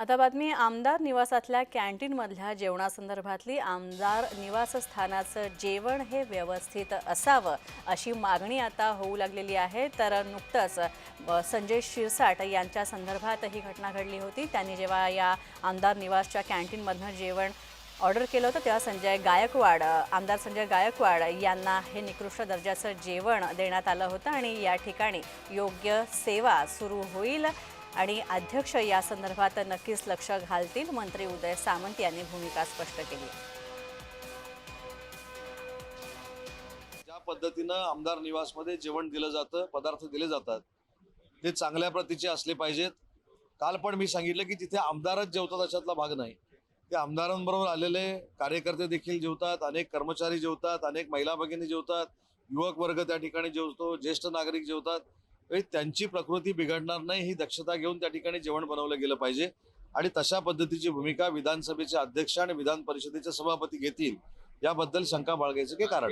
आता बातमी आमदार निवासातल्या कॅन्टीनमधल्या जेवणासंदर्भातली आमदार निवासस्थानाचं जेवण हे व्यवस्थित असावं अशी मागणी आता होऊ लागलेली आहे. तर नुकतंच संजय शिरसाट यांच्या संदर्भात ही घटना घडली होती. त्यांनी जेव्हा या आमदार निवासच्या कॅन्टीनमधनं जेवण ऑर्डर केलं होतं तेव्हा संजय गायकवाड आमदार संजय गायकवाड यांना हे निकृष्ट दर्जाचं जेवण देण्यात आलं होतं आणि या ठिकाणी योग्य सेवा सुरू होईल. आणि अध्यक्ष या संदर्भात नक्कीच लक्ष घालतील मंत्री उदय सामंत यांनी भूमिका स्पष्ट केली. ज्या पद्धतीनं आमदार निवासमध्ये जेवण दिलं जातं पदार्थ दिले जातात ते चांगल्या प्रतीचे असले पाहिजेत. काल पण मी सांगितलं की तिथे आमदारच जेवतात अशातला भाग नाही. ते आमदारांबरोबर आलेले कार्यकर्ते देखील जेवतात अनेक कर्मचारी जेवतात अनेक महिला भगिनी जेवतात युवक वर्ग त्या ठिकाणी जेवतो ज्येष्ठ नागरिक जेवतात. त्यांची प्रकृती बिघडणार नाही ही दक्षता घेऊन त्या ठिकाणी जेवण बनवलं गेलं पाहिजे. आणि तशा पद्धतीची भूमिका विधानसभेचे अध्यक्ष आणि विधान परिषदेचे सभापती घेतील याबद्दल शंका बाळगायचं काही कारण?